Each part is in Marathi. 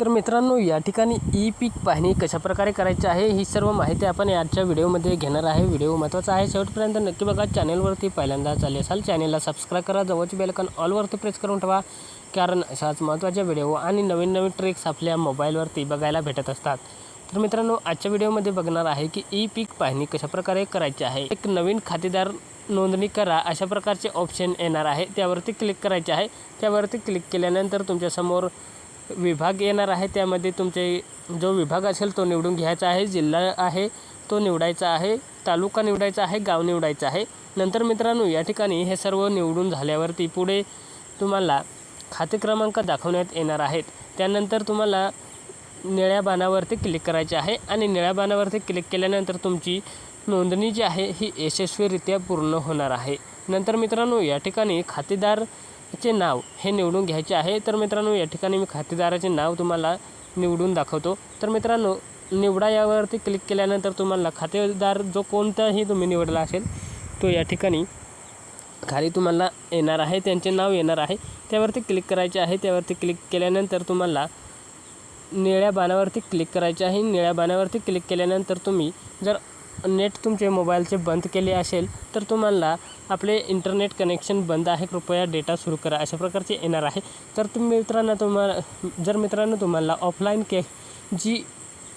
तर मित्रांनो या ठिकाणी ई पीक पाहणी कशाप्रकारे करायची आहे ही सर्व माहिती आपण आजच्या व्हिडिओमध्ये घेणार आहे. व्हिडिओ महत्त्वाचा आहे. शेवटपर्यंत नक्की बघा चॅनलवरती पहिल्यांदा चालले असाल चॅनलला सबस्क्राईब करा. जवळची बेलकन ऑलवरती प्रेस करून ठेवा कारण अशाच महत्त्वाच्या व्हिडिओ आणि नवीन नवीन ट्रिक्स आपल्या मोबाईलवरती बघायला भेटत असतात. तर मित्रांनो आजच्या व्हिडिओमध्ये बघणार आहे की ई पीक पाहणी कशाप्रकारे करायची आहे. एक नवीन खातेदार नोंदणी करा अशा प्रकारचे ऑप्शन येणार आहे. त्यावरती क्लिक करायचे आहे. त्यावरती क्लिक केल्यानंतर तुमच्यासमोर विभाग येणार आहे त्यामध्ये तुमचे जो विभाग असेल तो निवडून घ्यायचा आहे जिल्हा आहे तो निवडायचा आहे तालुका निवडायचा आहे गाव निवडायचं आहे. नंतर मित्रांनो या ठिकाणी हे सर्व निवडून झाल्यावरती पुढे तुम्हाला खाते क्रमांक दाखवण्यात येणार आहेत. त्यानंतर तुम्हाला निळ्या बाणावरती क्लिक करायचे आहे आणि निळ्या बाणावरती क्लिक केल्यानंतर तुमची नोंदणी जी आहे ही यशस्वीरित्या पूर्ण होणार आहे. नंतर मित्रांनो या ठिकाणी खातेदार चे नाव हे निवडून घ्यायचे आहे. तर मित्रांनो या ठिकाणी मी खातेदाराचे नाव तुम्हाला निवडून दाखवतो. तर मित्रांनो निवडा यावरती क्लिक केल्यानंतर तुम्हाला खातेदार जो कोणताही तुम्ही निवडला असेल तो या ठिकाणी खाली तुम्हाला येणार आहे. त्यांचे नाव येणार आहे. त्यावरती क्लिक करायचे आहे. त्यावरती क्लिक केल्यानंतर तुम्हाला निळ्या बाणावरती क्लिक करायचे आहे. निळ्या बाणावरती क्लिक केल्यानंतर तुम्ही जर नेट तुमचे मोबाईलचे बंद केले असेल तर तुम्हाला आपले इंटरनेट कनेक्शन बंद आहे. कृपया डेटा सुरू करा. अशा प्रकारचे येणार आहे. तर तुम्ही मित्रांनो तुम्हाला जर मित्रांनो तुम्हाला ऑफलाईन के जी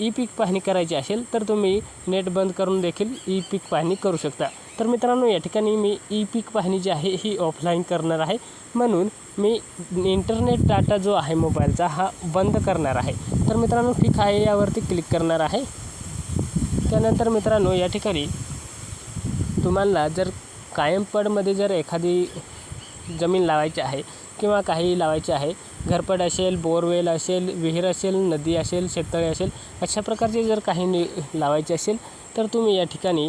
ई पीक पाहणी करायची असेल तर तुम्ही नेट बंद करून देखील ई पीक पाहणी करू शकता. तर मित्रांनो या ठिकाणी मी ई पीक पाहणी जी आहे ही ऑफलाईन करणार आहे. म्हणून मी इंटरनेट डाटा जो आहे मोबाईलचा हा बंद करणार आहे. तर मित्रांनो ठीक आहे. यावरती क्लिक करणार आहे. त्यानंतर मित्रांनो या ठिकाणी तुम्हाला जर कायम पडमध्ये जर एखादी जमीन लावायची आहे किंवा काही लावायचे आहे घरपड असेल बोरवेल असेल विहीर असेल नदी असेल शेततळे असेल अशा प्रकारचे जर काही नि लावायचे असेल तर तुम्ही या ठिकाणी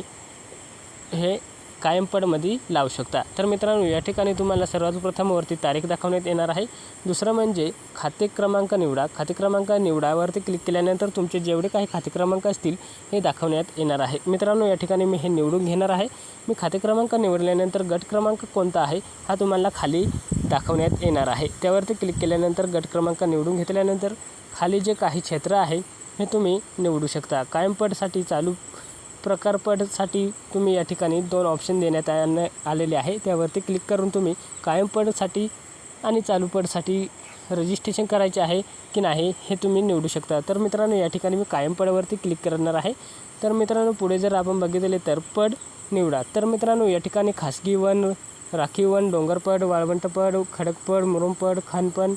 हे कायमपडमध्ये लावू शकता. तर मित्रांनो या ठिकाणी तुम्हाला सर्वात प्रथम वरती तारीख दाखवण्यात येणार आहे. दुसरं म्हणजे खाते क्रमांक निवडा. खाते क्रमांक निवडावरती क्लिक केल्यानंतर तुमचे जेवढे काही खाते क्रमांक असतील हे दाखवण्यात येणार आहे. मित्रांनो या ठिकाणी मी हे निवडून घेणार आहे. मी खाते क्रमांक निवडल्यानंतर गट क्रमांक कोणता आहे हा तुम्हाला खाली दाखवण्यात येणार आहे. त्यावरती क्लिक केल्यानंतर गट क्रमांक निवडून घेतल्यानंतर खाली जे काही क्षेत्र आहे हे तुम्ही निवडू शकता. कायमपटसाठी चालू प्रकारपडसाठी तुम्ही या ठिकाणी दोन ऑप्शन देण्यात आले आलेले आहे. त्यावरती क्लिक करून तुम्ही कायमपडसाठी आणि चालू पडसाठी रजिस्ट्रेशन करायचे आहे की नाही हे तुम्ही निवडू शकता. तर मित्रांनो या ठिकाणी मी कायमपडावरती क्लिक करणार आहे. तर मित्रांनो पुढे जर आपण बघितले तर पड निवडा. तर मित्रांनो या ठिकाणी खासगी वन राखीवन वन डोंगरपड वाळवंटपड खडकपड मुरुमपड खानपण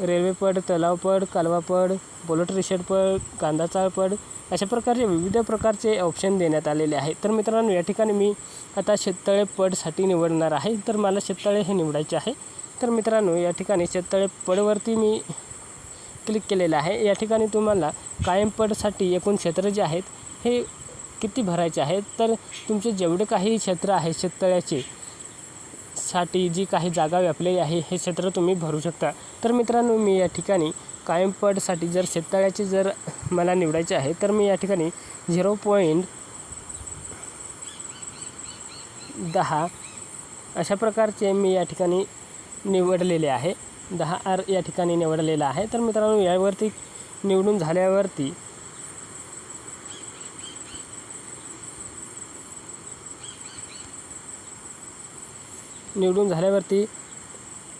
रेल्वेपड तलावपड कालवापड बुलेट रिषडपड कांदाचाळपड अशा प्रकारचे विविध प्रकारचे ऑप्शन देण्यात आलेले आहे तर मित्रांनो या ठिकाणी मी आता शेततळे पडसाठी निवडणार आहे. तर मला शेततळे हे निवडायचे आहे. तर मित्रांनो या ठिकाणी शेततळे पडवरती मी क्लिक केलेलं आहे. या ठिकाणी तुम्हाला कायमपडसाठी एकूण क्षेत्र जे आहेत हे किती भरायचे आहेत? तर तुमचे जेवढे काही क्षेत्र आहे शेततळ्याचे साठी जी काही जागा व्यापलेली आहे हे क्षेत्र तुम्ही भरू शकता. तर मित्रांनो मी या ठिकाणी कायमपटसाठी जर शेततळ्याचे जर मला निवडायचे आहे तर मी या ठिकाणी झिरो पॉईंट दहा अशा प्रकारचे मी या ठिकाणी निवडलेले आहे. दहा आर या ठिकाणी निवडलेलं आहे. तर मित्रांनो यावरती निवडून झाल्यावरती निवडून झाल्यावरती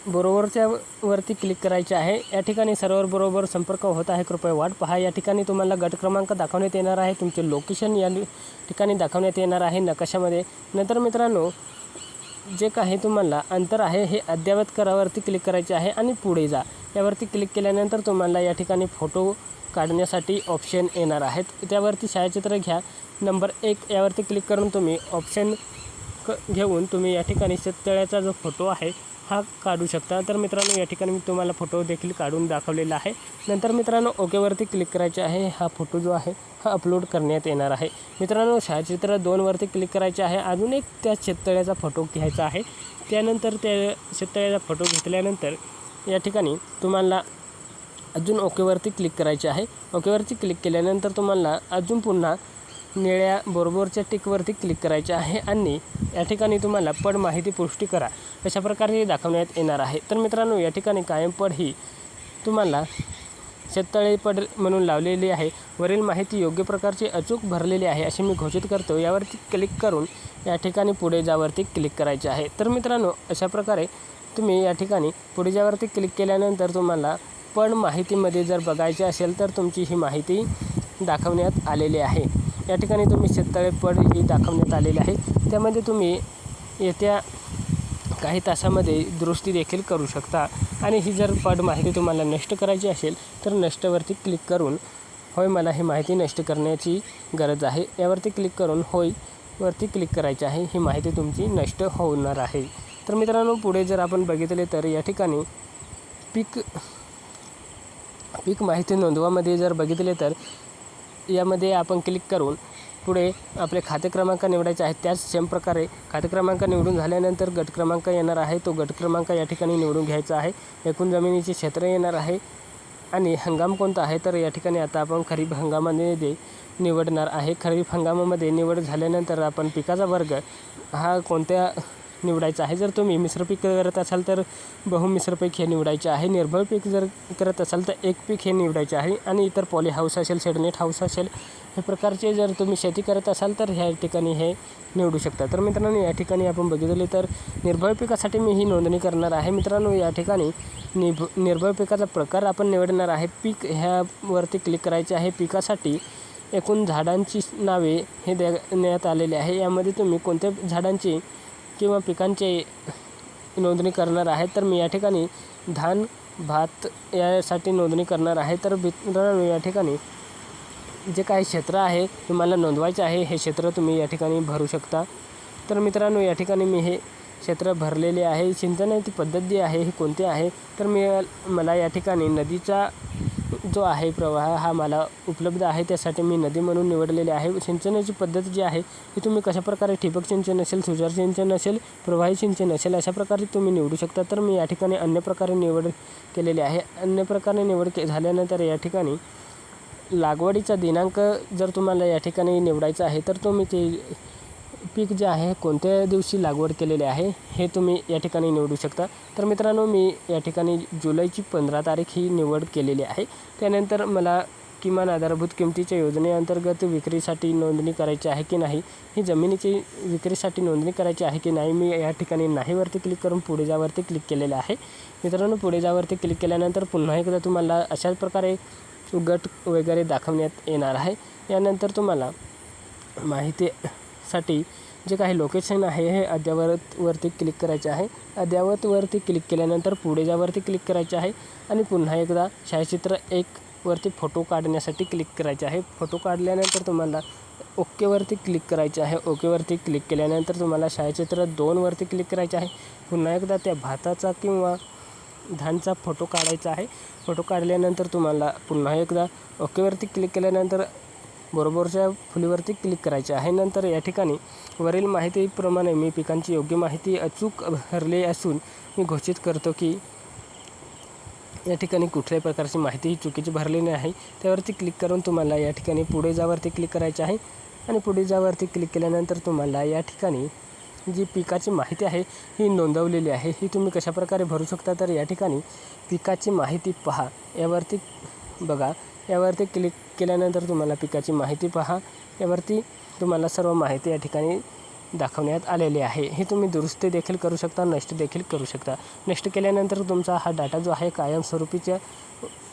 बरोबरच्या वरती क्लिक करायचे आहे. या ठिकाणी सर्वर बरोबर संपर्क होत आहे. कृपया वाट पहा. या ठिकाणी तुम्हाला गट क्रमांक दाखवण्यात येणार आहे. तुमचे लोकेशन या ठिकाणी दाखवण्यात येणार आहे नकाशामध्ये. नंतर मित्रांनो जे काही तुम्हाला अंतर आहे हे अद्ययावत करावरती क्लिक करायचे आहे आणि पुढे जा. यावरती क्लिक केल्यानंतर तुम्हाला या ठिकाणी फोटो काढण्यासाठी ऑप्शन येणार आहेत. त्यावरती छायाचित्र घ्या. नंबर एक यावरती क्लिक करून तुम्ही ऑप्शन क घेऊन तुम्ही या ठिकाणी शेततळ्याचा जो फोटो आहे हा काढू शकता. तर मित्रांनो या ठिकाणी मी तुम्हाला फोटो देखील काढून दाखवलेला आहे. नंतर मित्रांनो ओकेवरती क्लिक करायचे आहे. हा फोटो जो आहे हा अपलोड करण्यात येणार आहे. मित्रांनो छायाचित्र दोनवरती क्लिक करायचे आहे. अजून एक त्या शेततळ्याचा फोटो घ्यायचा आहे. त्यानंतर त्या शेततळ्याचा फोटो घेतल्यानंतर या ठिकाणी तुम्हाला अजून ओकेवरती क्लिक करायचे आहे. ओकेवरती क्लिक केल्यानंतर तुम्हाला अजून पुन्हा निळ्या बरोबरच्या टिकवरती क्लिक करायचे आहे आणि या ठिकाणी तुम्हाला पड माहिती पुष्टी करा. अशा प्रकारे दाखवण्यात येणार आहे. तर मित्रांनो या ठिकाणी कायम पड ही तुम्हाला शेततळे पड म्हणून लावलेली आहे. वरील माहिती योग्य प्रकारची अचूक भरलेली आहे अशी मी घोषित करतो. यावरती क्लिक करून या ठिकाणी पुढे जावरती क्लिक करायचे आहे. तर मित्रांनो अशा प्रकारे तुम्ही या ठिकाणी पुढे जावरती क्लिक केल्यानंतर तुम्हाला पण माहितीमध्ये जर बघायचे असेल तर तुमची ही माहिती दाखवण्यात आलेली आहे. या ठिकाणी तुम्ही शेततळेपड ही दाखवण्यात आलेली आहे. त्यामध्ये तुम्ही येत्या काही तासामध्ये दुरुस्ती देखील करू शकता. आणि ही जर पड माहिती तुम्हाला नष्ट करायची असेल तर नष्टवरती क्लिक करून होय मला ही माहिती नष्ट करण्याची गरज आहे. यावरती क्लिक करून होय वरती क्लिक करायची आहे. ही माहिती तुमची नष्ट होणार आहे. तर मित्रांनो पुढे जर आपण बघितले तर या ठिकाणी पीक पीक माहिती नोंदवामध्ये जर बघितले तर यामध्ये आपण क्लिक करून पुढे आपले खाते क्रमांक निवडायचे आहेत. त्याच सेम प्रकारे खाते क्रमांक निवडून झाल्यानंतर गट क्रमांक येणार आहे. तो गट क्रमांक या ठिकाणी निवडून घ्यायचा आहे. एकूण जमिनीचे क्षेत्र येणार आहे आणि हंगाम कोणता आहे? तर या ठिकाणी आता आपण खरीप हंगामामध्ये निवडणार आहे. खरीप हंगामामध्ये निवड झाल्यानंतर आपण पिकाचा वर्ग हा कोणत्या निवडायचं आहे. जर तुम्ही मिश्र पीक करत असाल तर बहुमिश्र पीक हे निवडायचे आहे. निर्भळ पीक जर करत असाल तर एक पीक हे निवडायचे आहे आणि इतर पॉली हाऊस असेल सेडनेट हाऊस असेल हे प्रकारचे जर तुम्ही शेती करत असाल तर ह्या ठिकाणी हे निवडू शकता. तर मित्रांनो या ठिकाणी आपण बघितले तर निर्भळ पिकासाठी मी ही नोंदणी करणार आहे. मित्रांनो या ठिकाणी निभ निर्भळ पिकाचा प्रकार आपण निवडणार आहे. पीक ह्यावरती क्लिक करायचे आहे. पिकासाठी एकूण झाडांची नावे हे देण्यात आलेले आहे. यामध्ये तुम्ही कोणत्या झाडांची किंवा पिकांचे नोंदणी करणार आहे तर मी या ठिकाणी धान भात यासाठी नोंदणी करणार आहे. तर मित्रांनो या ठिकाणी जे काही क्षेत्र आहे तुम्हाला नोंदवायचे आहे हे क्षेत्र तुम्ही या ठिकाणी भरू शकता. तर मित्रांनो या ठिकाणी मी हे क्षेत्र भरलेले आहे. सिंचनाची पद्धत जी आहे ही कोणती आहे? तर मी मला या ठिकाणी नदीचा जो आहे प्रवाह हा मला उपलब्ध आहे. त्यासाठी मी नदी म्हणून निवडलेली आहे. सिंचनाची पद्धत जी आहे ही तुम्ही कशाप्रकारे ठिबक सिंचन असेल सुजार सिंचन असेल प्रवाही सिंचन असेल अशा प्रकारे तुम्ही निवडू शकता. तर मी या ठिकाणी अन्य प्रकारे निवड केलेली आहे. अन्य प्रकारे निवड के झाल्यानंतर या ठिकाणी लागवडीचा दिनांक जर तुम्हाला या ठिकाणी निवडायचा आहे तर तुम्ही ते पीक जे आहे कोणत्या दिवशी लागवड केलेले आहे हे तुम्ही या ठिकाणी निवडू शकता. तर मित्रांनो मी या ठिकाणी जुलैची पंधरा तारीख ही निवड केलेली आहे. त्यानंतर मला किमान आधारभूत किमतीच्या योजनेअंतर्गत विक्रीसाठी नोंदणी करायची आहे की नाही ही जमिनीची विक्रीसाठी नोंदणी करायची आहे की नाही मी या ठिकाणी नाहीवरती क्लिक करून पुढे जावरती क्लिक केलेलं आहे. मित्रांनो पुढे जावरती क्लिक केल्यानंतर पुन्हा एकदा तुम्हाला अशाच प्रकारे गट वगैरे दाखवण्यात येणार आहे. यानंतर तुम्हाला माहिती साठी जे काही लोकेशन आहे हे अद्ययावतवरती क्लिक करायचे आहे. अद्ययावतवरती क्लिक केल्यानंतर पुढे जावरती क्लिक करायचे आहे आणि पुन्हा एकदा छायाचित्र एक वरती फोटो काढण्यासाठी क्लिक करायचे आहे. फोटो काढल्यानंतर तुम्हाला ओकेवरती क्लिक करायचे आहे. ओकेवरती क्लिक केल्यानंतर तुम्हाला छायाचित्र दोनवरती क्लिक करायचे आहे. पुन्हा एकदा त्या भाताचा किंवा धानचा फोटो काढायचा आहे. फोटो काढल्यानंतर तुम्हाला पुन्हा एकदा ओकेवरती क्लिक केल्यानंतर बरोबरच्या फुलीवरती क्लिक करायचे आहे. नंतर या ठिकाणी वरील माहितीप्रमाणे मी पिकांची योग्य माहिती अचूक भरली असून मी घोषित करतो की या ठिकाणी कुठल्याही प्रकारची माहिती ही चुकीची भरलेली आहे त्यावरती क्लिक करून तुम्हाला या ठिकाणी पुढे जावरती क्लिक करायचे आहे आणि पुढे जावरती क्लिक केल्यानंतर तुम्हाला या ठिकाणी जी पिकाची माहिती आहे ही नोंदवलेली आहे. ही तुम्ही कशाप्रकारे भरू शकता? तर या ठिकाणी पिकाची माहिती पहा. यावरती बघा यावरती क्लिक केल्यानंतर तुम्हाला पिकाची माहिती पहा. यावरती तुम्हाला सर्व माहिती या ठिकाणी दाखवण्यात आलेली आहे. हे तुम्ही दुरुस्ती देखील करू शकता नष्ट देखील करू शकता. नष्ट केल्यानंतर तुमचा हा डाटा जो आहे कायमस्वरूपीच्या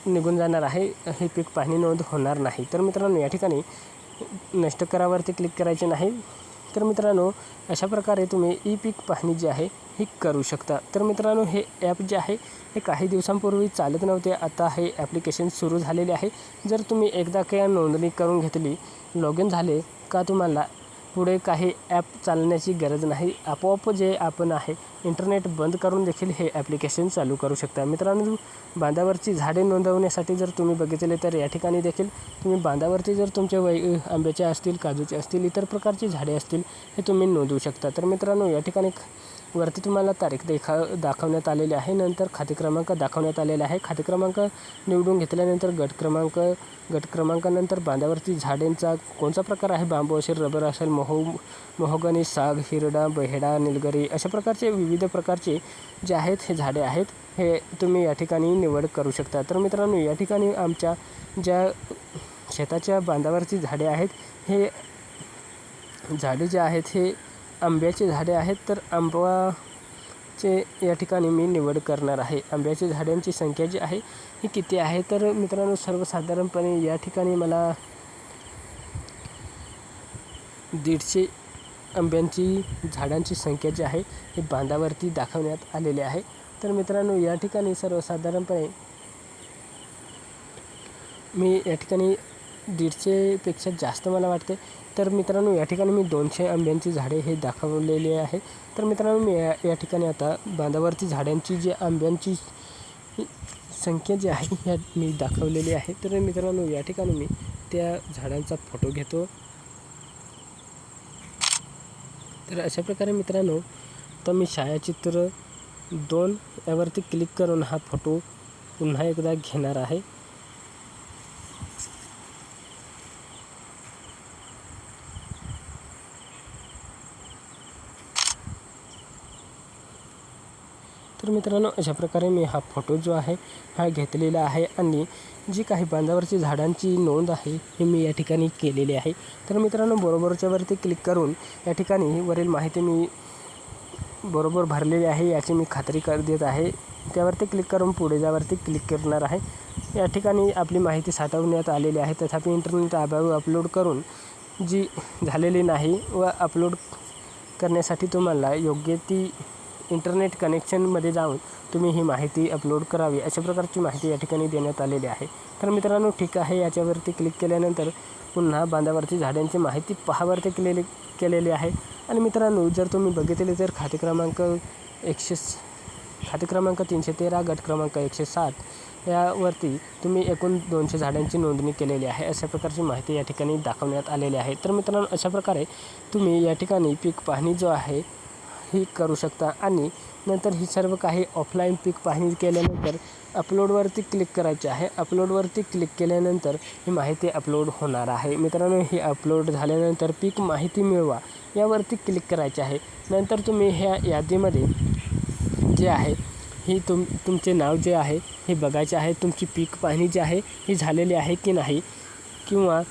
निघून जाणार आहे. हे पीक पाहणी नोंद होणार नाही. तर मित्रांनो या ठिकाणी नष्ट करावरती क्लिक करायचे नाही. तर मित्रांनो अशा प्रकारे तुम्ही ई पीक पाहणी जी आहे ही करू शकता. तर मित्रांनो हे ॲप जे आहे हे काही दिवसांपूर्वी चालत नव्हते. आता हे ॲप्लिकेशन सुरू झालेले आहे. जर तुम्ही एकदा काही नोंदणी करून घेतली लॉग इन झाले का तुम्हाला पुढे काही ॲप चालण्याची गरज नाही. आपोआप जे आपण आहे इंटरनेट बंद करून देखील हे ॲप्लिकेशन चालू करू शकता. मित्रांनो बांधावरची झाडे नोंदवण्यासाठी जर तुम्ही बघितले तर या ठिकाणी देखील तुम्ही बांधावरती जर तुमचे वै आंब्याचे असतील काजूचे असतील इतर प्रकारची झाडे असतील हे तुम्ही नोंदवू शकता. तर मित्रांनो या ठिकाणी वरती तुम्हाला तारीख देखा दाखवण्यात आलेली आहे. नंतर खाते क्रमांक दाखवण्यात आलेला आहे. खाते क्रमांक निवडून घेतल्यानंतर गट क्रमांक गट क्रमांकानंतर बांधावरती झाडेंचा कोणता प्रकार आहे? बांबू असेल रबर असेल मोहो मोहोगनी साग हिरडा बहेडा निलगरी अशा प्रकारचे विविध प्रकारचे जे आहेत हे झाडे आहेत हे तुम्ही या ठिकाणी निवड करू शकता. तर मित्रांनो या ठिकाणी आमच्या ज्या शेताच्या बांधावरची झाडे आहेत हे झाडे जे आहेत हे आंब्याचे झाडे आहेत तर आंबाचे या ठिकाणी मी निवड करणार आहे. आंब्याच्या झाडांची संख्या जी आहे ही किती आहे? तर मित्रांनो सर्वसाधारणपणे या ठिकाणी मला दीडशे आंब्यांची झाडांची संख्या जी आहे ही बांधावरती दाखवण्यात आलेली आहे. तर मित्रांनो या ठिकाणी सर्वसाधारणपणे मी या ठिकाणी दीडशेपेक्षा जास्त मला वाटते. तर मित्रांनो या ठिकाणी मी दोनशे आंब्यांची झाडे हे दाखवलेली आहे. तर मित्रांनो मी या या ठिकाणी आता बांधावरती झाडांची जी आंब्यांची संख्या जी आहे ह्या मी दाखवलेली आहे. तर मित्रांनो या ठिकाणी मी त्या झाडांचा फोटो घेतो. तर अशा प्रकारे मित्रांनो तर मी छायाचित्र दोन यावरती क्लिक करून हा फोटो पुन्हा एकदा घेणार आहे. मित्रांनो अशा प्रकारे मी हा फोटो जो आहे हा घेतलेला आहे आणि जी काही बांधावरची झाडांची नोंद आहे ही मी या ठिकाणी केलेली आहे. तर मित्रांनो बरोबरच्यावरती क्लिक करून या ठिकाणी वरील माहिती मी बरोबर भरलेली आहे याची मी खात्री कर देत आहे. त्यावरती क्लिक करून पुढे जावरती क्लिक करणार आहे या ठिकाणी आपली माहिती साठवण्यात आलेली आहे. तथापि इंटरनेट अभावी अपलोड करून जी झालेली नाही व अपलोड करण्यासाठी तुम्हाला योग्य ती इंटरनेट कनेक्शनमध्ये जाऊन तुम्ही ही माहिती अपलोड करावी अशा प्रकारची माहिती या ठिकाणी देण्यात आलेली आहे. तर मित्रांनो ठीक आहे. याच्यावरती क्लिक केल्यानंतर पुन्हा बांधावरती झाडांची माहिती पहावरती केलेली केलेली आहे. आणि मित्रांनो जर तुम्ही बघितले तर खाते क्रमांक एकशे खाते क्रमांक तीनशे तेरा गट क्रमांक एकशे सात यावरती तुम्ही एकूण दोनशे झाडांची नोंदणी केलेली आहे. अशा प्रकारची माहिती या ठिकाणी दाखवण्यात आलेली आहे. तर मित्रांनो अशा प्रकारे तुम्ही या ठिकाणी पीक पाहणी जो आहे ही करू शकता. आणि नंतर ही सर्व काही ऑफलाईन पीक पाहणी केल्यानंतर अपलोडवरती क्लिक करायचे आहे. अपलोडवरती क्लिक केल्यानंतर ही माहिती अपलोड होणार आहे. मित्रांनो ही अपलोड झाल्यानंतर पीक माहिती मिळवा यावरती क्लिक करायचे आहे. नंतर तुम्ही ह्या यादीमध्ये जे आहे ही तुम तुमचे नाव जे आहे हे बघायचे आहे. तुमची पीक पाहणी जी आहे ही झालेली आहे की नाही? किंवा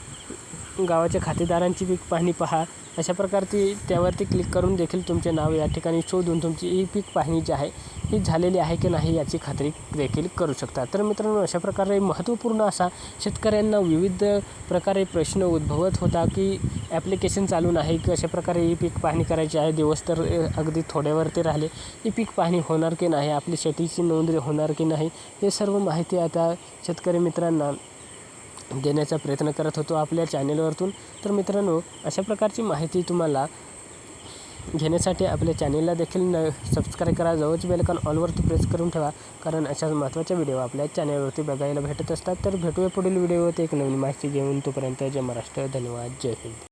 गावाच्या खातेदारांची पीक पाहणी पहा. अशा प्रकारची त्यावरती क्लिक करून देखील तुमचे नाव या ठिकाणी शोधून तुमची ई पीक पाहणी जी आहे ही झालेली आहे की नाही याची खात्री देखील करू शकता. तर मित्रांनो अशा प्रकारे महत्त्वपूर्ण असा शेतकऱ्यांना विविध प्रकारे प्रश्न उद्भवत होता की ॲप्लिकेशन चालू नाही की अशा प्रकारे ई पीक पाहणी करायची आहे दिवस तर अगदी थोड्यावरती राहिले. ई पीक पाहणी होणार की नाही आपली शेतीची नोंदणी होणार की नाही हे सर्व माहिती आता शेतकरी मित्रांना देण्याचा प्रयत्न करत होतो आपल्या चॅनेलवरतून. तर मित्रांनो अशा प्रकारची माहिती तुम्हाला घेण्यासाठी आपल्या चॅनेलला देखील न सबस्क्राईब करा. जवळच बेलकॉन ऑलवरती प्रेस करून ठेवा कारण अशाच महत्त्वाच्या व्हिडिओ आपल्या चॅनेलवरती बघायला भेटत असतात. तर भेटूया पुढील व्हिडिओवरती एक नवीन माहिती घेऊन तोपर्यंत जय महाराष्ट्र. धन्यवाद. जय हिंद.